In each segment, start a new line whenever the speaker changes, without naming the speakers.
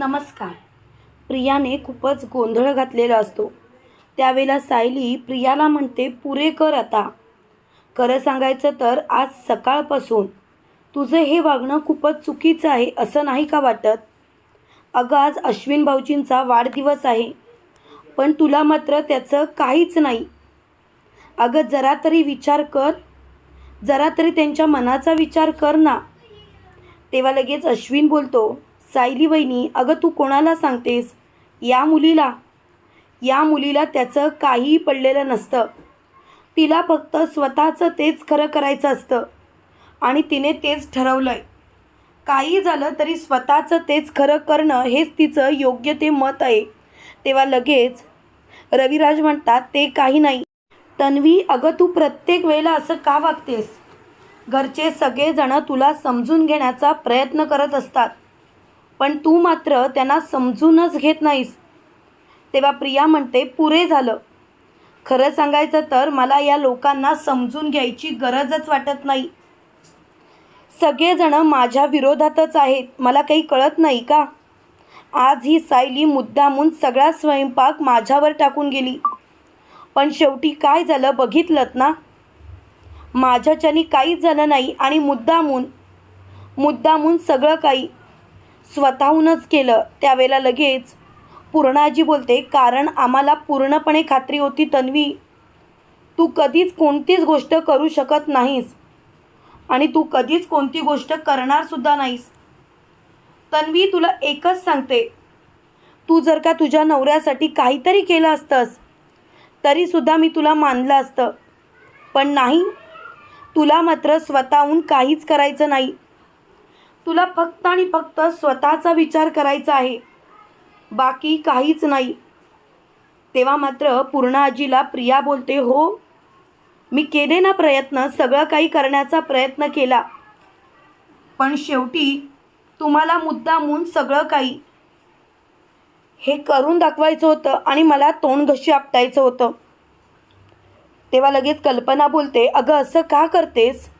नमस्कार. प्रियाने खूपच गोंधळ घातलेला असतो. त्यावेळेला सायली प्रियाला म्हणते पुरे कर आता. खरं सांगायचं तर आज सकाळपासून तुझं हे वागणं खूपच चुकीचं आहे असं नाही का वाटत? अगं आज अश्विन भाऊजींचा वाढदिवस आहे पण तुला मात्र त्याचं काहीच नाही. अगं जरा तरी विचार कर. जरा तरी त्यांच्या मनाचा विचार कर ना. तेव्हा लगेच अश्विन बोलतो सायली वहिनी अगं तू कोणाला सांगतेस? या मुलीला. या मुलीला त्याचं काहीही पडलेलं नसतं. तिला फक्त स्वतःचं तेच खरं करायचं असतं. आणि तिने तेच ठरवलं आहे काही झालं तरी स्वतःचं तेच खरं करणं हेच तिचं योग्य ते मत आहे. तेव्हा लगेच रविराज म्हणतात ते काही नाही. तन्वी अगं तू प्रत्येक वेळेला असं का वागतेस? घरचे सगळेजणं तुला समजून घेण्याचा प्रयत्न करत असतात. पण तू मात्र त्यांना समजूनच घेत नाहीस. तेव्हा प्रिया म्हणते पुरे झालं. खरं सांगायचं तर मला या लोकांना समजून घ्यायची गरजच वाटत नाही. सगळेजणं माझ्या विरोधातच आहेत. मला काही कळत नाही का? आज ही सायली मुद्दामून सगळा स्वयंपाक माझ्यावर टाकून गेली. पण शेवटी काय झालं बघितलं ना? माझ्याच्यानी काहीच झालं नाही आणि मुद्दामून मुद्दामून सगळं काही स्वतःहूनच केलं. त्यावेळेला लगेच पूर्णाजी बोलते कारण आम्हाला पूर्णपणे खात्री होती तन्वी. तू कधीच कोणतीच गोष्ट करू शकत नाहीस आणि तू कधीच कोणती गोष्ट करणारसुद्धा नाहीस. तन्वी तुला एकच सांगते तू जर का तुझ्या नवऱ्यासाठी काहीतरी केलं असतंस तरीसुद्धा मी तुला मानलं असतं. पण नाही तुला मात्र स्वतःहून काहीच करायचं नाही. तुला फक्त आणि फक्त स्वतःचा विचार करायचा आहे. बाकी काहीच नाही. तेव्हा मात्र पूर्ण आजीला प्रिया बोलते हो मी केले ना प्रयत्न सगळं काही करण्याचा प्रयत्न केला. पण शेवटी तुम्हाला मुद्दामून सगळं काही. हे करून दाखवायचं होतं आणि मला तोंड घशी आपटायचं होतं. तेव्हा लगेच कल्पना बोलते अगं असं का करतेस?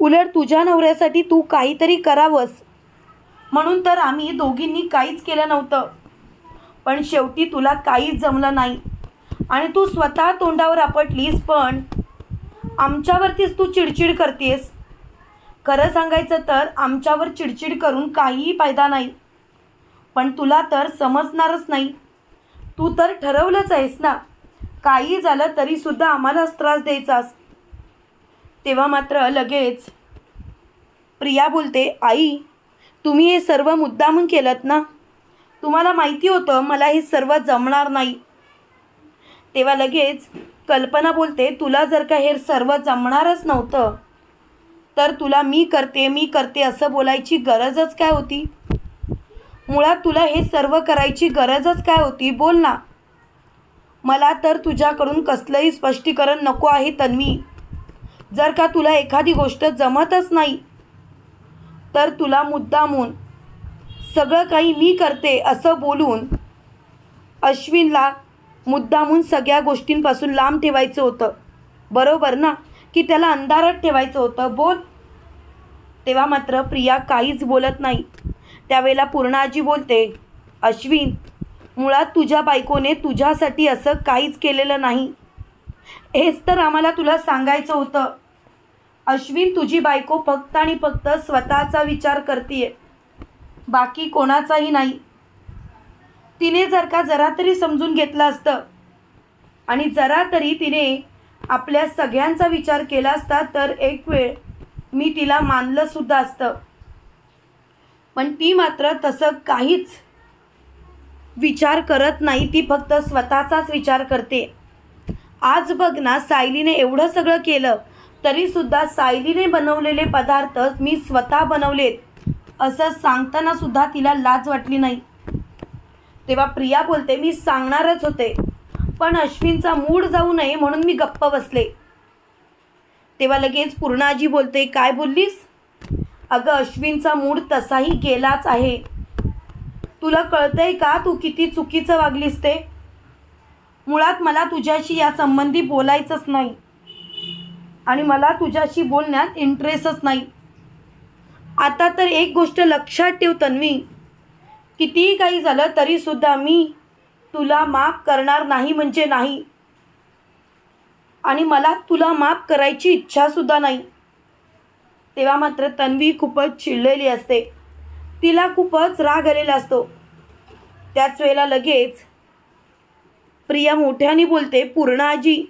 उलट तुझ्या नवऱ्यासाठी तू काहीतरी करावंस. म्हणून तर आम्ही दोघींनी काहीच केलं नव्हतं. पण शेवटी तुला काहीच जमलं नाही. आणि तू स्वतः तोंडावर आपटलीस पण आमच्यावरतीच तू चिडचिड करतेस. खरं सांगायचं तर आमच्यावर चिडचिड करून काहीही फायदा नाही. पण तुला तर समजणारच नाही. तू तर ठरवलंच आहेस ना. काही झालं तरीसुद्धा आम्हालाच त्रास द्यायचास. तेव्हा मात्र लगेच प्रिया बोलते आई तुम्ही हे सर्व मुद्दामून केलं ना? तुम्हाला माहिती होतं मला हे सर्व जमणार नाही. तेव्हा लगेच कल्पना बोलते तुला जर का हे सर्व जमणारच नव्हतं तर तुला मी करते मी करते असं बोलायची गरजच काय होती? मुळात तुला हे सर्व करायची गरजच काय होती? बोल ना. मला तर तुझ्याकडून कसलंही स्पष्टीकरण नको आहे तन्वी. जर का तुला एखादी गोष्ट जमतच नाही तर तुला मुद्दामून सगळं काही मी करते असं बोलून अश्विनला मुद्दामून सगळ्या गोष्टींपासून लांब ठेवायचं होतं. बरोबर ना? की त्याला अंधारात ठेवायचं होतं. बोल. तेव्हा मात्र प्रिया काहीच बोलत नाही. त्यावेळेला पूर्णाजी बोलते अश्विन मुळात तुझ्या बायकोने तुझ्यासाठी असं काहीच केलेलं नाही. हेच तर आम्हाला तुला सांगायचं होतं. अश्विन तुझी बायको फक्त आणि फक्त स्वतःचा विचार करतीये. बाकी कोणाचाही नाही. तिने जर का जरा तरी समजून घेतलं असतं आणि जरा तरी तिने आपल्या सगळ्यांचा विचार केला असता तर एक वेळ मी तिला मानलंसुद्धा असतं. पण ती मात्र तसं काहीच विचार करत नाही. ती फक्त स्वतःचाच विचार करते. आज बघ ना सायलीने एवढं सगळं केलं तरीसुद्धा सायलीने बनवलेले पदार्थ मी स्वतः बनवलेत. असं सांगताना सुद्धा तिला लाज वाटली नाही. तेव्हा प्रिया बोलते मी सांगणारच होते पण अश्विनचा मूड जाऊ नये म्हणून मी गप्प बसले. तेव्हा लगेच पूर्णाजी बोलते काय बोललीस? अगं अश्विनचा मूड तसाही गेलाच आहे. तुला कळतंय का तू किती चुकीचं वागलीस ते? मुळात मला तुझ्याशी या संबंधी बोलायचंच नाही. आणि मला तुझ्याशी बोलण्यात इंटरेस्टच नाही. आता तर एक गोष्ट लक्षात ठेव तन्वी. कितीही काही झालं तरीसुद्धा मी तुला माफ करणार नाही म्हणजे नाही. आणि मला तुला माफ करायची इच्छासुद्धा नाही. तेव्हा मात्र तन्वी खूपच चिडलेली असते. तिला खूपच राग आलेला असतो. त्याच वेळेला लगेच प्रिया मोठ्याने बोलते पूर्णाजी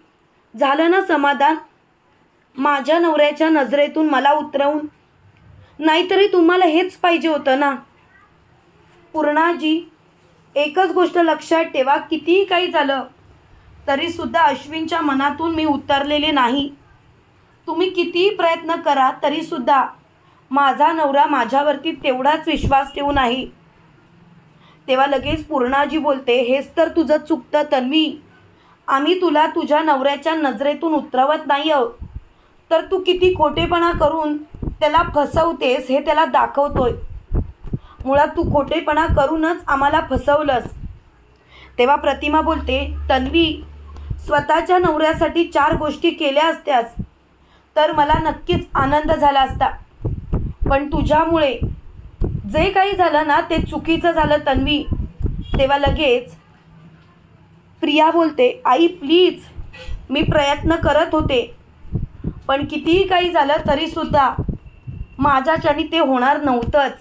झालं ना समाधान? माझ्या नवऱ्याच्या नजरेतून मला उतरवून. नाहीतरी तुम्हाला हेच पाहिजे होतं ना? पूर्णाजी एकच गोष्ट लक्षात ठेवा कितीही काही झालं तरीसुद्धा अश्विनच्या मनातून मी उतरलेले नाही. तुम्ही कितीही प्रयत्न करा तरीसुद्धा माझा नवरा माझ्यावरती तेवढाच विश्वास ठेवून आहे तेव्हा लगेच पूर्णाजी बोलते हेच तर तुझं चुकतं तन्वी. आम्ही तुला तुझ्या नवऱ्याच्या नजरेतून उतरवत नाही आहोत. तर तू किती खोटेपणा करून त्याला फसवतेस हे त्याला दाखवतोय. मुळात तू खोटेपणा करूनच आम्हाला फसवलंस. तेव्हा प्रतिमा बोलते तन्वी स्वतःच्या नवऱ्यासाठी चार गोष्टी केल्या असत्यास. तर मला नक्कीच आनंद झाला असता. पण तुझ्यामुळे जे काही झालं ना ते चुकीचं झालं तन्वी. तेव्हा लगेच प्रिया बोलते आई प्लीज मी प्रयत्न करत होते. पण कितीही काही झालं तरीसुद्धा माझ्याच्यानी ते होणार नव्हतंच.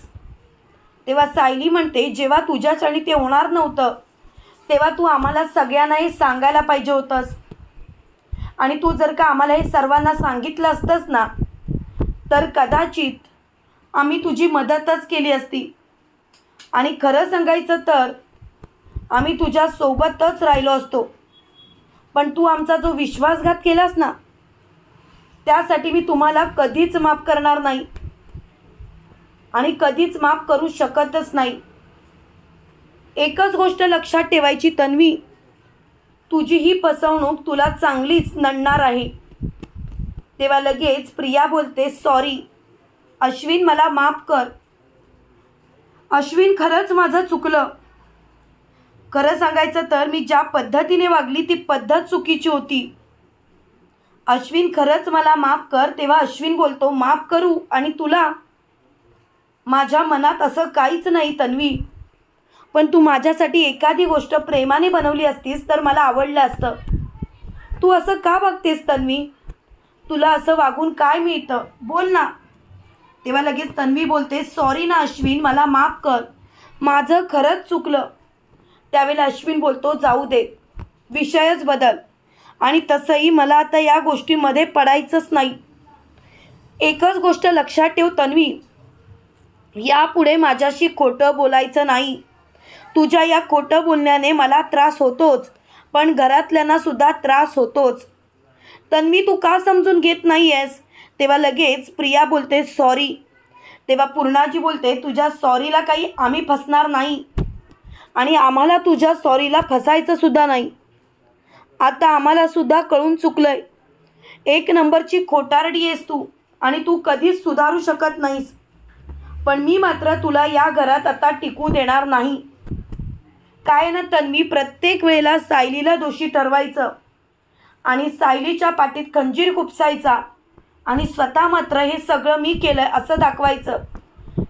तेव्हा सायली म्हणते जेव्हा तुझ्याच्याने ते होणार नव्हतं तेव्हा तू आम्हाला सगळ्यांना हे सांगायला पाहिजे होतंस. आणि तू जर का आम्हाला हे सर्वांना सांगितलं असतंस ना तर कदाचित आम्ही तुझी मदतच केली असती. आणि खरं सांगायचं तर आम्ही तुझ्यासोबतच राहिलो असतो. पण तू आमचा जो विश्वासघात केलास ना त्यासाठी मी तुम्हाला कधीच माफ करणार नाही. आणि कधीच माफ करू शकतच नाही. एकच गोष्ट लक्षात ठेवायची तन्वी तुझी ही फसवणूक तुला चांगलीच नडणार आहे. तेव्हा लगेच प्रिया बोलते सॉरी अश्विन मला माफ कर. अश्विन खरंच माझं चुकलं. खरं सांगायचं तर मी ज्या पद्धतीने वागली ती पद्धत चुकीची होती. अश्विन खरंच मला माफ कर. तेव्हा अश्विन बोलतो माफ करू आणि तुला. माझ्या मनात असं काहीच नाही तन्वी. पण तू माझ्यासाठी एखादी गोष्ट प्रेमाने बनवली असतीस तर मला आवडलं असतं. तू असं का बघतेस तन्वी? तुला असं वागून काय मिळतं? बोल ना. तेव्हा लगेच तन्वी बोलते सॉरी ना अश्विन मला माफ कर. माझं खरंच चुकलं. त्यावेळेला अश्विन बोलतो जाऊ दे. विषयच बदल. आणि तसंही मला आता या गोष्टीमध्ये पडायचंच नाही. एकच गोष्ट लक्षात ठेव तन्वी. यापुढे माझ्याशी खोटं बोलायचं नाही. तुझ्या या खोटं बोलण्याने मला त्रास होतोच पण घरातल्यांना सुद्धा त्रास होतोच. तन्वी तू का समजून घेत नाही आहेस तेव्हा लगेच प्रिया बोलते सॉरी. तेव्हा पूर्णाजी बोलते तुझ्या सॉरीला काही आम्ही फसणार नाही आणि आम्हाला तुझ्या सॉरीला फसायचं सुद्धा नाही. आता आम्हाला सुद्धा कळून आहे एक नंबरची खोटारडी आहेस तू आणि तू कधीच सुधारू शकत नाहीस. पण मी मात्र तुला या घरात आता टिकू देणार नाही. काय ना तन्वी प्रत्येक वेळेला सायलीला दोषी ठरवायचं आणि सायलीच्या पाठीत खंजीर खुपसायचा. आणि स्वतः मात्र हे सगळं मी केलं असं दाखवायचं.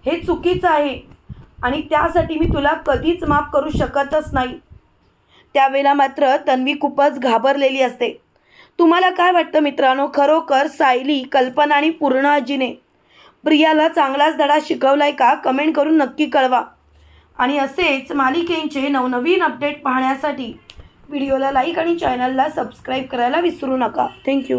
हे चुकीचं आहे. आणि त्यासाठी मी तुला कधीच माफ करू शकतच नाही. त्यावेळेला मात्र तन्वी खूपच घाबरलेली असते. तुम्हाला काय वाटतं मित्रांनो? खरोखर सायली कल्पना आणि पूर्णाजीने प्रियाला चांगलाच धडा शिकवलाय का? कमेंट करून नक्की कळवा. आणि असेच मालिकेंचे नवनवीन अपडेट पाहण्यासाठी व्हिडिओला लाईक आणि चॅनलला सबस्क्राईब करायला विसरू नका. थँक्यू.